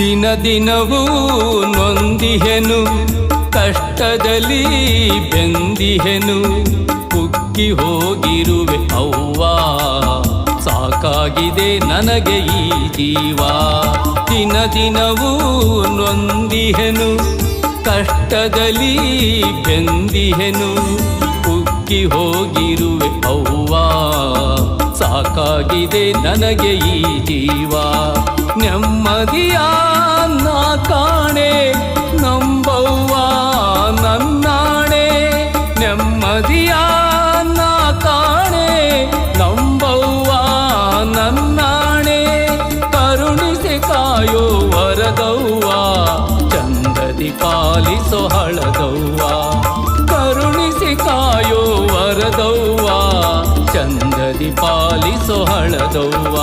ದಿನ ದಿನವೂ ನೊಂದಿಹೆನು, ಕಷ್ಟದಲ್ಲಿ ಬೆಂದಿಹೆನು, ಕುಕ್ಕಿ ಹೋಗಿರುವೆ ಅವ್ವ, ಸಾಕಾಗಿದೆ ನನಗೆ ಈ ಜೀವ. ದಿನ ದಿನವೂ ನೊಂದಿಹೆನು, ಕಷ್ಟದಲ್ಲಿ ಬೆಂದಿಹೆನು, ಕುಕ್ಕಿ ಹೋಗಿರುವೆ ಅವ್ವ, ಸಾಕಾಗಿದೆ ನನಗೆ ಈ ಜೀವ. ನೆಮ್ಮದಿಯ ಕಾಣೆ ನಂಬವ್ವ ನನ್ನಾಣೆ, ನೆಮ್ಮದಿಯ ನಾ ಕಾಣೆ ನಂಬವ್ವ ನನ್ನಾಣೆ, ಕರುಣಿಸಿ ಕಾಯೋ ವರದವ್ವ, ಚಂದದಿ ಪಾಲಿಸೋ ಹಳದವ್ವ, ಕರುಣಿಸಿ ಕಾಯೋ ವರದವ್ವ, ಚಂದದಿ ಪಾಲಿಸೋ ಹಳದವ್ವ.